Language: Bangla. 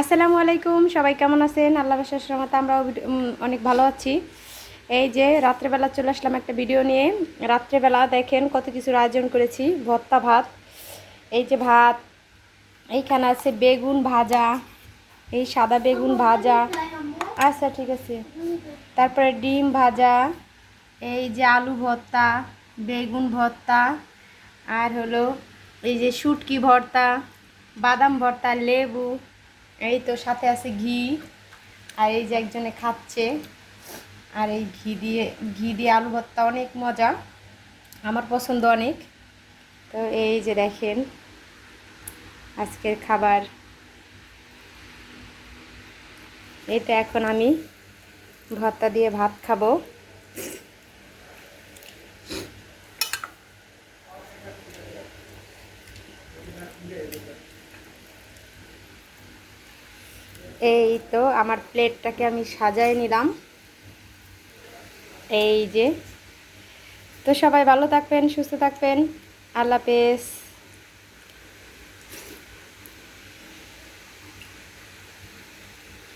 আসসালামু আলাইকুম, সবাই কেমন আছেন? আল্লাহ রহমতে আমরাও অনেক ভালো আছি। এই যে রাত্রেবেলা চলে আসলাম একটা ভিডিও নিয়ে। রাত্রেবেলা দেখেন কত কিছুর আয়োজন করেছি, ভর্তা ভাত, এই যে ভাত, এইখানে আছে বেগুন ভাজা, এই সাদা বেগুন ভাজা। আচ্ছা ঠিক আছে। তারপরে ডিম ভাজা, এই যে আলু ভর্তা, বেগুন ভর্তা, আর হলো এই যে শুটকি ভর্তা, বাদাম ভর্তা, লেবু এই তো সাথে আছে ঘি, আর এই যে একজনে খাচ্ছে, আর এই ঘি দিয়ে ঘি দিয়ে আলু ভর্তা অনেক মজা, আমার পছন্দ অনেক। তো এই যে দেখেন, আজকের খাবার। এইটা এখন আমি ভর্তা দিয়ে ভাত খাব। এই তো আমার প্লেটটাকে আমি সাজায় নিলাম। এই যে। তো সবাই ভালো থাকবেন, সুস্থ থাকবেন। আল্লাহ হাফেজ।